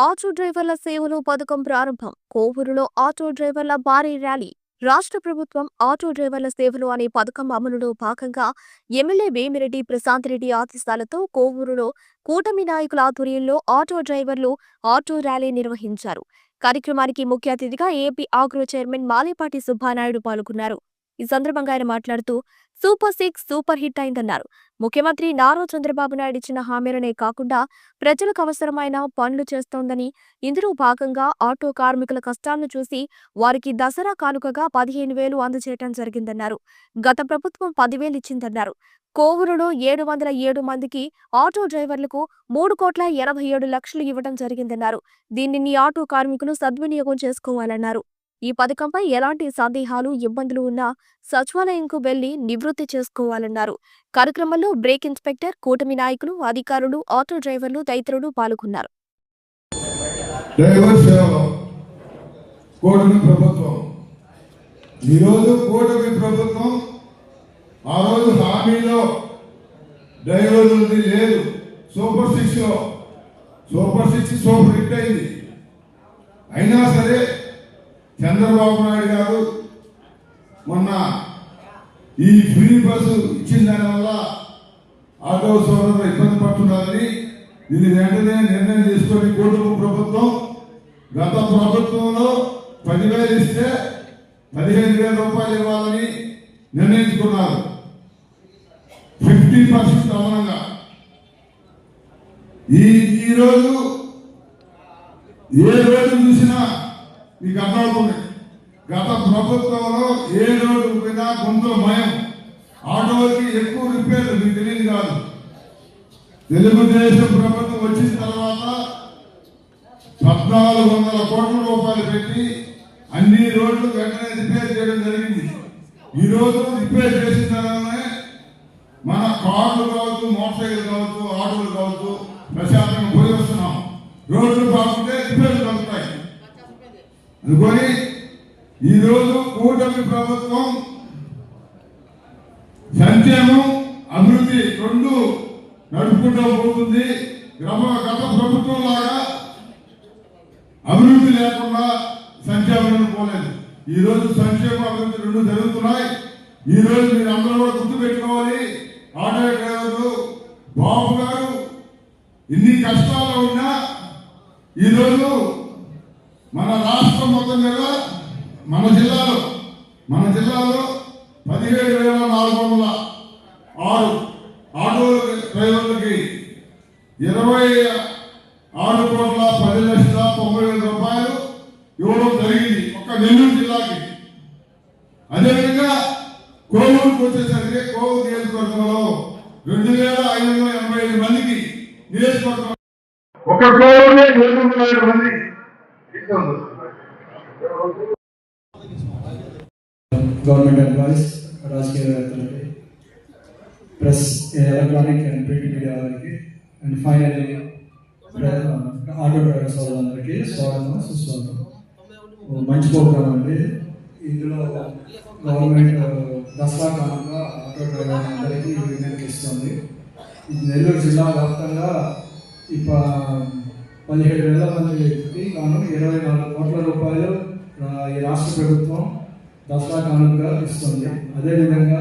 Auto డ్రైవర్ల సేవలు పథకం ప్రారంభం. కోవూరులో ఆటో డ్రైవర్ల భారీ ర్యాలీ. రాష్ట్ర ప్రభుత్వం ఆటో డ్రైవర్ల సేవలు అనే పథకం అమలులో భాగంగా ఎమ్మెల్యే వేమిరెడ్డి ప్రశాంత్ రెడ్డి ఆదేశాలతో కోవూరులో కూటమి నాయకుల ఆధ్వర్యంలో ఆటో డ్రైవర్లు ఆటో ర్యాలీ నిర్వహించారు. కార్యక్రమానికి ముఖ్య అతిథిగా AP agro chairman Malepati Subbanaidu పాల్గొన్నారు. ఈ సందర్భంగా ఆయన మాట్లాడుతూ సూపర్ సిక్స్ సూపర్ హిట్ అయిందన్నారు. ముఖ్యమంత్రి నారా చంద్రబాబు నాయుడు ఇచ్చిన హామీలనే కాకుండా ప్రజలకు అవసరమైన పనులు చేస్తోందని ఇందులో భాగంగా ఆటో కార్మికుల కష్టాలను చూసి వారికి దసరా కానుకగా పదిహేను వేలు అందజేయడం జరిగిందన్నారు. గత ప్రభుత్వం పదివేలు ఇచ్చిందన్నారు. కోవూరులో ఏడు వందల ఏడు మందికి ఆటో డ్రైవర్లకు మూడు కోట్ల ఎనభై ఏడు లక్షలు ఇవ్వడం జరిగిందన్నారు. దీనిని ఆటో కార్మికులు సద్వినియోగం చేసుకోవాలన్నారు. ఈ పథకంపై ఎలాంటి సందేహాలు ఇబ్బందులు ఉన్నా సచివాలయంకు వెళ్ళి నివృత్తి చేసుకోవాలన్నారు. కార్యక్రమంలో బ్రేక్ ఇన్స్పెక్టర్ కూటమి నాయకులు అధికారులు ఆటో డ్రైవర్లు తదితరులు పాల్గొన్నారు. ప్రభుత్వం. ఈరోజు కూటమి ప్రభుత్వం ఆ రోజు హామీలో డ్రైవర్లది లేదు. Super super six super hit అయింది. అయినా సరే చంద్రబాబు నాయుడు గారు మొన్న ఈ ఫ్రీ బస్సు ఇచ్చిన దానివల్ల ఆటో సోదరులు ఇబ్బంది పడుతున్నారని దీన్ని వెంటనే నిర్ణయం తీసుకొని కూటమి ప్రభుత్వం గత ప్రభుత్వంలో పదివేలు ఇస్తే పదిహేను వేల రూపాయలు ఇవ్వాలని నిర్ణయించుకున్నారు. ఫిఫ్టీ పర్సెంట్ అదనంగా. ఈ ఈరోజు ఏ రోజు చూసినా మీకు అర్థమవుతుంది గత ప్రభుత్వంలో ఏ రోడ్డు పోయినా గుంతలు భయం ఆటోలకి ఎక్కువ రిపేర్లు మీకు తెలియదు కాదు. తెలుగుదేశం ప్రభుత్వం వచ్చిన తర్వాత పద్నాలుగు వందల కోట్ల రూపాయలు పెట్టి అన్ని రోడ్లు వెంటనే రిపేర్ చేయడం జరిగింది. ఈ రోజు రిపేర్ చేసిన తర్వాతనే మన కార్లు కావచ్చు మోటార్ సైకిల్ కావచ్చు ఆటోలు కావచ్చు ప్రశాంతంగా పోయి వస్తున్నాం. రోడ్లు బాగుంటే రిపేర్లు కలుగుతాయి. అనుకొని ఈరోజు కూటమి ప్రభుత్వం సంక్షేమం అభివృద్ధి రెండు నడుపుకుంటూ పోతుంది. గ్రామ గత ప్రభుత్వం లాగా అభివృద్ధి లేకుండా సంక్షేమం పోలేదు. ఈరోజు సంక్షేమ అభివృద్ధి రెండు జరుగుతున్నాయి. ఈ రోజు మీరు అందరూ కూడా గుర్తు పెట్టుకోవాలి ఆటో డ్రైవర్లు బాబు గారు ఇన్ని కష్టాల్లో ఉన్నా ఈరోజు మన రాష్ట్రం మొత్తం జిల్లా మన జిల్లాలో మన జిల్లాలో పదిహేడు వేల నాలుగు వందల ఆరు ఆటో డ్రైవర్లకి ఇరవై ఆరు కోట్ల పది లక్షల తొంభై వేల రూపాయలు ఇవ్వడం జరిగింది ఒక్క నెల్లూరు జిల్లాకి. అదేవిధంగా కోవూరుకు వచ్చేసరికి కోవూరు నియోజకవర్గంలో రెండు వేల ఐదు వందల ఎనభై ఐదు మందికి నియోజకవర్గం ఒక కోవూరులో ఏడు మంది government employees రాజకీయవేత్తలకి press electronic and print media వారికి అండ్ ఫైనల్లీ ఆటో డ్రైవర్స్ వాళ్ళందరికీ స్వాగతం సుస్వాగతం. మంచి ప్రోగ్రామ్ అండి. ఇందులో గవర్నమెంట్ దసరా కాలంగా ఆటో డ్రైవర్ అందరికీ యూనియన్కి ఇస్తుంది. నెల్లూరు జిల్లా వ్యాప్తంగా ఇప్ప పదిహేడు వేల మందికి గాను ఇరవై నాలుగు కోట్ల రూపాయలు ఈ రాష్ట్ర ప్రభుత్వం దసరా కానుకగా ఇస్తుంది. అదేవిధంగా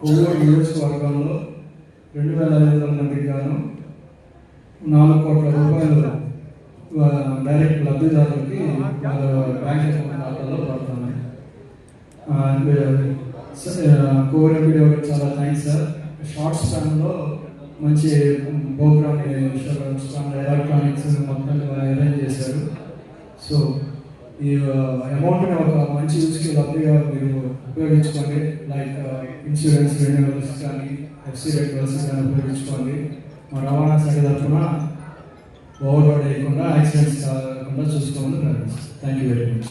కొవ్వూరు నియోజకవర్గంలో రెండు వేల ఐదు వందల మందికి గాను నాలుగు కోట్ల రూపాయలు డైరెక్ట్ లబ్ధిదారులకి వాళ్ళ బ్యాంక్ అకౌంట్ ఖాతాలో పడుతున్నాయి. కోవిడ్ వీడియో చాలా థ్యాంక్స్ సార్. షార్ట్ స్పాన్లో మంచి ప్రోగ్రామ్ ఎలక్ట్రానిక్స్ మొత్తం అరేంజ్ చేశారు. సో ఈ అమౌంట్ని ఒక మంచి యూజ్కి లబ్ధిగా మీరు ఉపయోగించుకోండి. లైక్ ఇన్సూరెన్స్ రెన్యూవల్స్ కానీ ఎఫ్సీ రెన్యూవల్స్ కానీ ఉపయోగించుకోండి. మా రవాణా శాఖ తరఫున ఓవర్లోడ్ చేయకుండా యాక్సిడెంట్స్ కాకుండా చూసుకోమని థ్యాంక్ యూ వెరీ మచ్